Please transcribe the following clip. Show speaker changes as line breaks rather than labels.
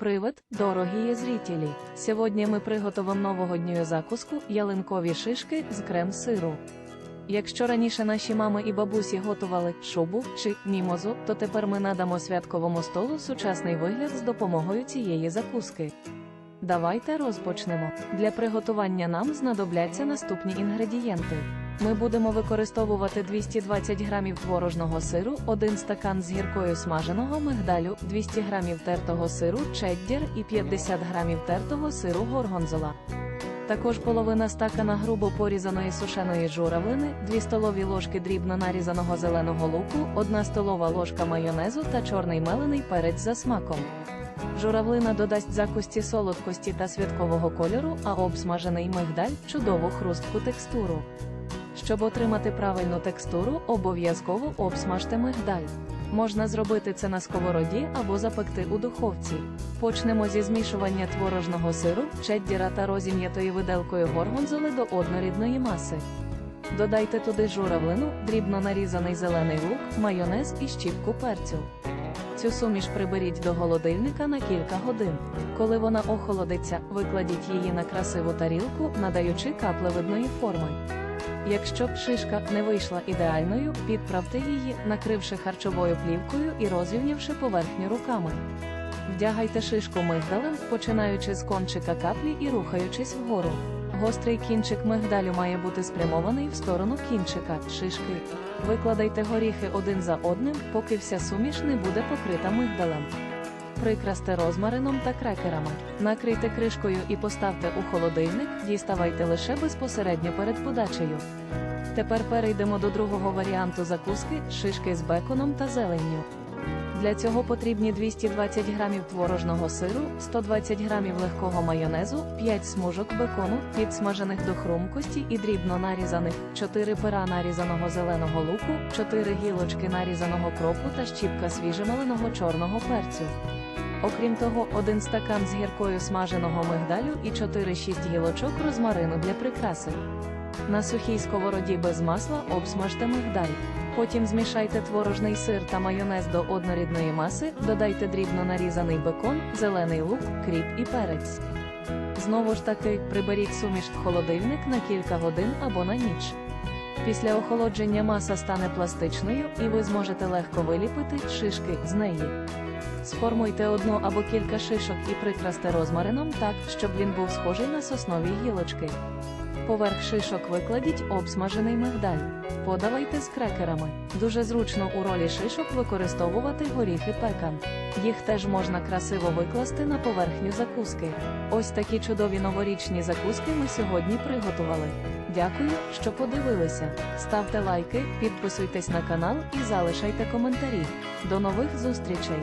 Привет, дорогі зрителі! Сьогодні ми приготовимо новогодню закуску ялинкові шишки з крем-сиру. Якщо раніше наші мами і бабусі готували шубу чи мімозу, то тепер ми надамо святковому столу сучасний вигляд з допомогою цієї закуски. Давайте розпочнемо. Для приготування нам знадобляться наступні інгредієнти. Ми будемо використовувати 220 грамів творожного сиру, 1 стакан з гіркою смаженого мигдалю, 200 грамів тертого сиру чеддер і 50 грамів тертого сиру горгонзола. Також половина стакана грубо порізаної сушеної журавлини, 2 столові ложки дрібно нарізаного зеленого луку, 1 столова ложка майонезу та чорний мелений перець за смаком. Журавлина додасть закусті солодкості та святкового кольору, а обсмажений мигдаль чудову хрустку текстуру. Щоб отримати правильну текстуру, обов'язково обсмажте мигдаль. Можна зробити це на сковороді або запекти у духовці. Почнемо зі змішування творожного сиру, чеддіра та розім'ятої виделкою горгонзоли до однорідної маси. Додайте туди журавлину, дрібно нарізаний зелений лук, майонез і щіпку перцю. Цю суміш приберіть до холодильника на кілька годин. Коли вона охолодиться, викладіть її на красиву тарілку, надаючи каплевидної форми. Якщо шишка не вийшла ідеальною, підправте її, накривши харчовою плівкою і розрівнявши поверхню руками. Вдягайте шишку мигдалем, починаючи з кончика каплі і рухаючись вгору. Гострий кінчик мигдалю має бути спрямований в сторону кінчика шишки. Викладайте горіхи один за одним, поки вся суміш не буде покрита мигдалем. Прикрасьте розмарином та крекерами. Накрийте кришкою і поставте у холодильник, діставайте лише безпосередньо перед подачею. Тепер перейдемо до другого варіанту закуски шишки з беконом та зеленню. Для цього потрібні 220 грамів творожного сиру, 120 грамів легкого майонезу, 5 смужок бекону, підсмажених до хрумкості і дрібно нарізаних, 4 пера нарізаного зеленого луку, 4 гілочки нарізаного кропу та щіпка свіжемеленого чорного перцю. Окрім того, один стакан з гіркою смаженого мигдалю і 4-6 гілочок розмарину для прикраси. На сухій сковороді без масла обсмажте мигдаль. Потім змішайте творожний сир та майонез до однорідної маси, додайте дрібно нарізаний бекон, зелений лук, кріп і перець. Знову ж таки, приберіть суміш в холодильник на кілька годин або на ніч. Після охолодження маса стане пластичною і ви зможете легко виліпити шишки з неї. Сформуйте одну або кілька шишок і прикрасьте розмарином так, щоб він був схожий на соснові гілочки. Поверх шишок викладіть обсмажений мигдаль. Подавайте з крекерами. Дуже зручно у ролі шишок використовувати горіхи пекан. Їх теж можна красиво викласти на поверхню закуски. Ось такі чудові новорічні закуски ми сьогодні приготували. Дякую, що подивилися. Ставте лайки, підписуйтесь на канал і залишайте коментарі. До нових зустрічей!